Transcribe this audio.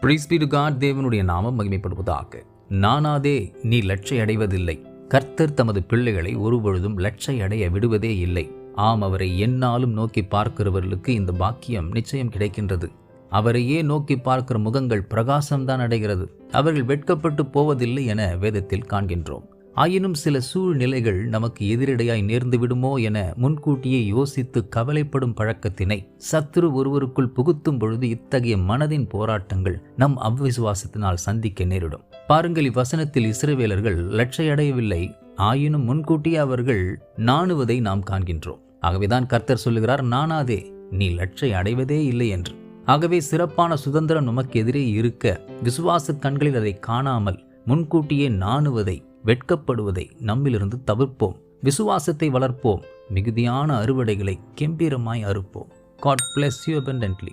பிரிஸ்பீடு God தேவனுடைய நாமம் மகிமைப்படுவதாக. நானாதே நீ லட்சை அடைவதில்லை. கர்த்தர் தமது பிள்ளைகளை ஒருபொழுதும் லட்சை அடைய விடுவதே இல்லை. ஆம் அவரை என்னாலும் நோக்கி பார்க்கிறவர்களுக்கு இந்த பாக்கியம் நிச்சயம் கிடைக்கின்றது. அவரையே நோக்கி பார்க்கிற முகங்கள் பிரகாசம்தான் அடைகிறது. அவர்கள் வெட்கப்பட்டு போவதில்லை என வேதத்தில் காண்கின்றோம். ஆயினும் சில சூழ்நிலைகள் நமக்கு எதிரடையாய் நேர்ந்துவிடுமோ என முன்கூட்டியே யோசித்து கவலைப்படும் பழக்கத்தினை சத்துரு ஒருவருக்குள் புகுத்தும் பொழுது இத்தகைய மனதின் போராட்டங்கள் நம் அவ்விசுவாசத்தினால் சந்திக்க நேரிடும். பாருங்கள் இவ்வசனத்தில் இஸ்ரவேலர்கள் லட்சையடையவில்லை. ஆயினும் முன்கூட்டியே அவர்கள் நாணுவதை நாம் காண்கின்றோம். ஆகவேதான் கர்த்தர் சொல்லுகிறார் நானாதே நீ லட்சை அடைவதே இல்லை என்று. ஆகவே சிறப்பான சுதந்திரம் நமக்கு எதிரே இருக்க விசுவாச கண்களில் அதை காணாமல் முன்கூட்டியே நாணுவதை வெட்கப்படுவதை நம்மிலிருந்து தவிர்ப்போம். விசுவாசத்தை வளர்ப்போம். மிகுதியான அறுவடைகளை கெம்பீரமாய் அறுப்போம். God bless you abundantly